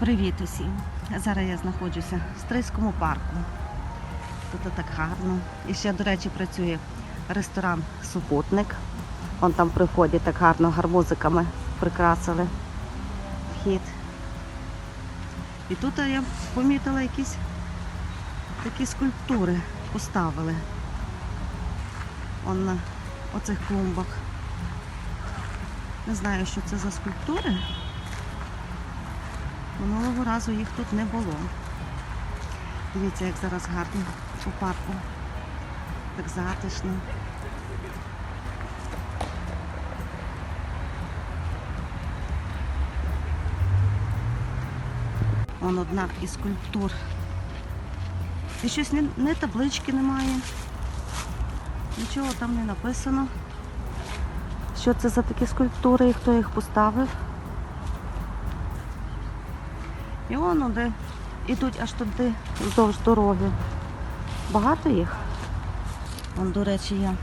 Привіт усім! Зараз я знаходжуся в Стрийському парку. Тут так гарно. І ще, до речі, працює ресторан Супутник. Вон там при вході так гарно гармузиками прикрасили вхід. І тут я помітила якісь такі скульптури поставили. Он на оцих клумбах. Не знаю, що це за скульптури. Минулого разу їх тут не було. Дивіться, як зараз гарно у парку. Так затишно. Вон одна із скульптур. І щось не, не таблички немає. Нічого там не написано. Що це за такі скульптури і хто їх поставив? І воно де ідуть аж туди вздовж дороги. Багато їх. Вон, до речі, я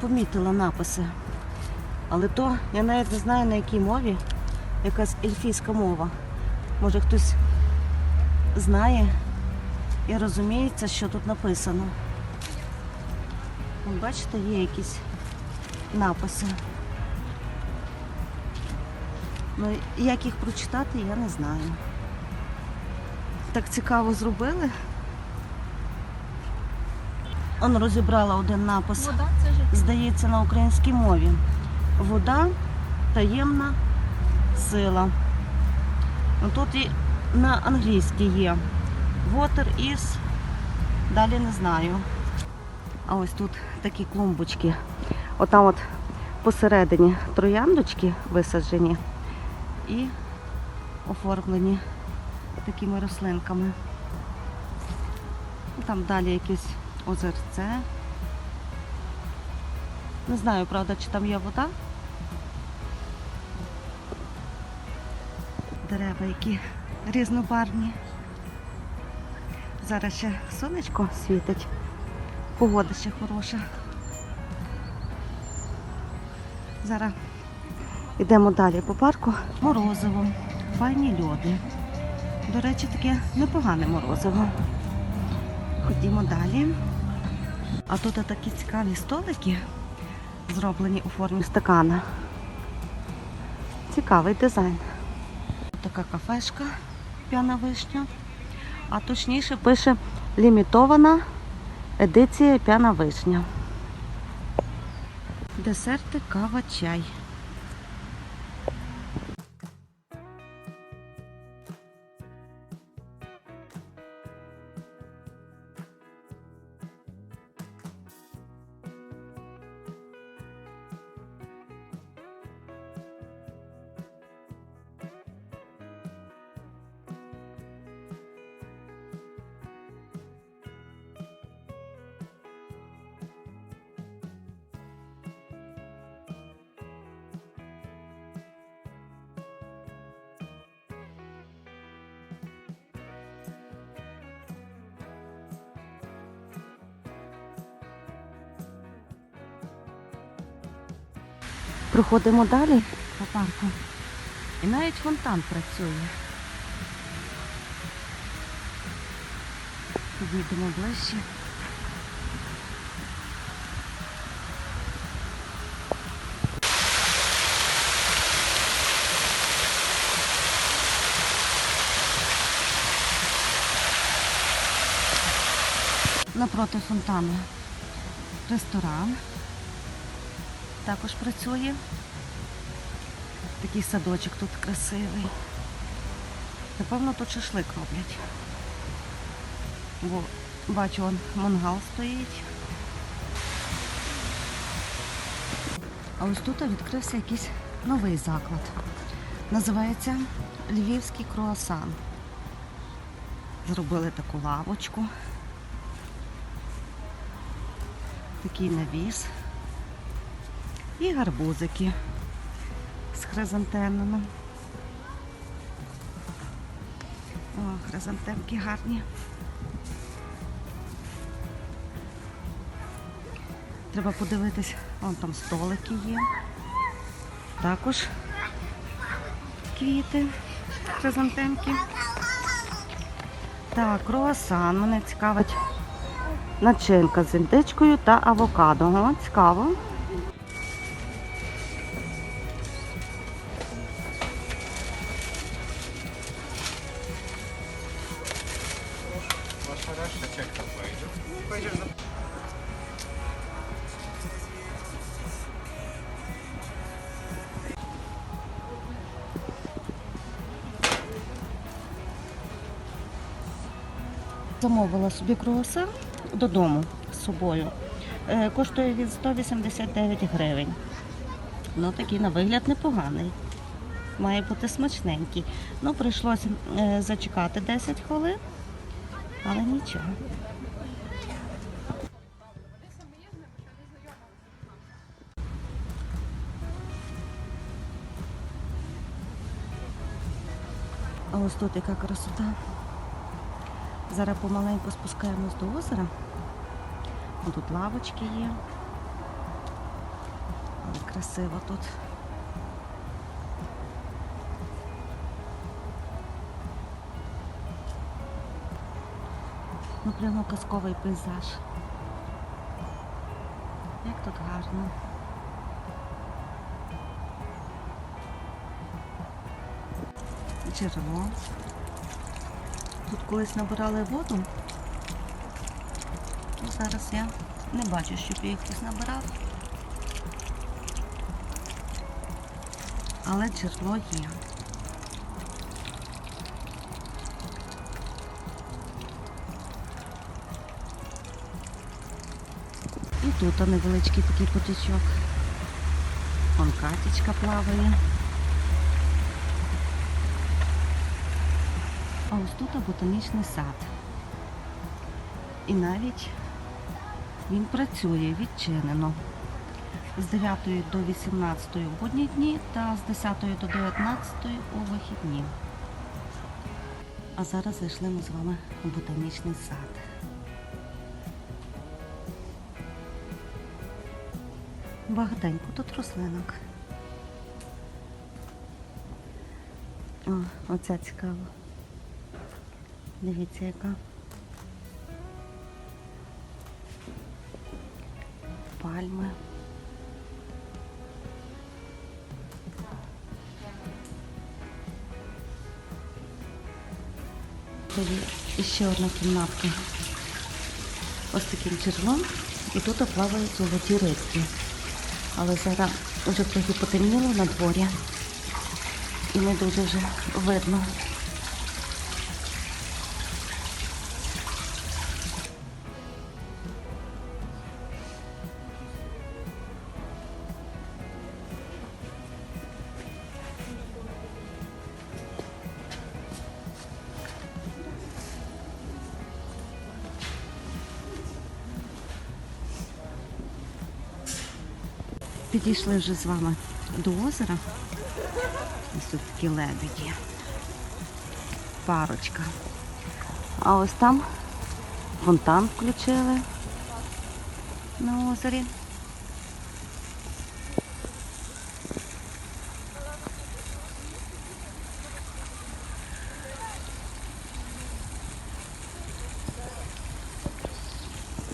помітила написи. Але то я навіть не знаю на якій мові. Якась ельфійська мова. Може хтось знає і розуміється, що тут написано. Вон, бачите, є якісь написи. Ну, як їх прочитати, я не знаю. Так цікаво зробили. Он розібрала один напис. Вода це життя. Здається, на українській мові. Вода таємна сила. Ну, Тут і на англійській є. Water is. Далі не знаю. А ось тут такі клумбочки. Отам от посередині трояндочки висаджені і оформлені такими рослинками. Там далі якесь озерце. Не знаю, правда, чи там є вода. Дерева, які різнобарвні. Зараз ще сонечко світить. Погода ще хороша. Зараз йдемо далі по парку. Морозиво, файні льоди. До речі, таке непогане морозиво. Ходімо далі. А тут такі цікаві столики, зроблені у формі стакана. Цікавий дизайн. Така кафешка п'яна вишня. А точніше пише лімітована едиція п'яна вишня. Десерти, кава, чай. Проходимо далі по парку. І навіть фонтан працює. Підійдемо ближче. Напроти фонтану ресторан також працює. Такий садочок тут красивий. Напевно, тут шашлик роблять. Бо бачу, он мангал стоїть. А ось тут відкрився якийсь новий заклад. Називається Львівський круасан. Зробили таку лавочку. Такий навіс. І гарбузики з хризантемами. О, хризантемки гарні. Треба подивитись, вон там столики є. Також квіти. хризантемки. Так, круасан. Мене цікавить начинка з індичкою та авокадо. Цікаво. Замовила собі круасан додому з собою. Е, Коштує від 189 гривень. Ну, такий на вигляд непоганий. Має бути смачненький. Ну, прийшлося е, зачекати 10 хвилин, але нічого. А ось тут яка красота. Зараз помаленьку спускаємось до озера. Тут лавочки є. Але красиво тут. Ну прямо казковий пейзаж. Як тут гарно. Джерело. Тут колись набирали воду. Ну, Зараз я не бачу, щоб її хтось набирав. Але джерело є. І тут невеличкий такий потічок. Вон катічка плаває. А ось тут ботанічний сад. І навіть він працює відчинено з 9 до 18 у будні дні та з 10 до 19 у вихідні. А зараз зайшли ми з вами у ботанічний сад. Багатенько тут рослинок. О, оця цікава. Дивіться, яка. Пальми. Тоді ще одна кімнатка. Ось таким джерелом. І тут плавають золоті рибки. Але зараз вже трохи потемніло на дворі. І не дуже вже видно. Підійшли вже з вами до озера. Ось тут такі лебеді. Парочка. А ось там фонтан включили на озері.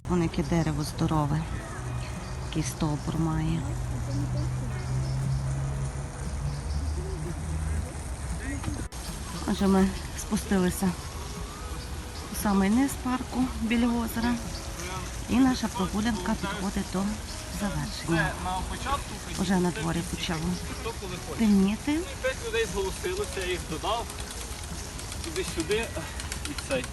Вон яке дерево здорове. Який стовбур має. Отже, ми спустилися у самий низ парку біля озера. І наша прогулянка підходить до завершення. Уже на дворі почало темніти. П'ять людей зголосилося, я їх додав. Іди сюди і цей.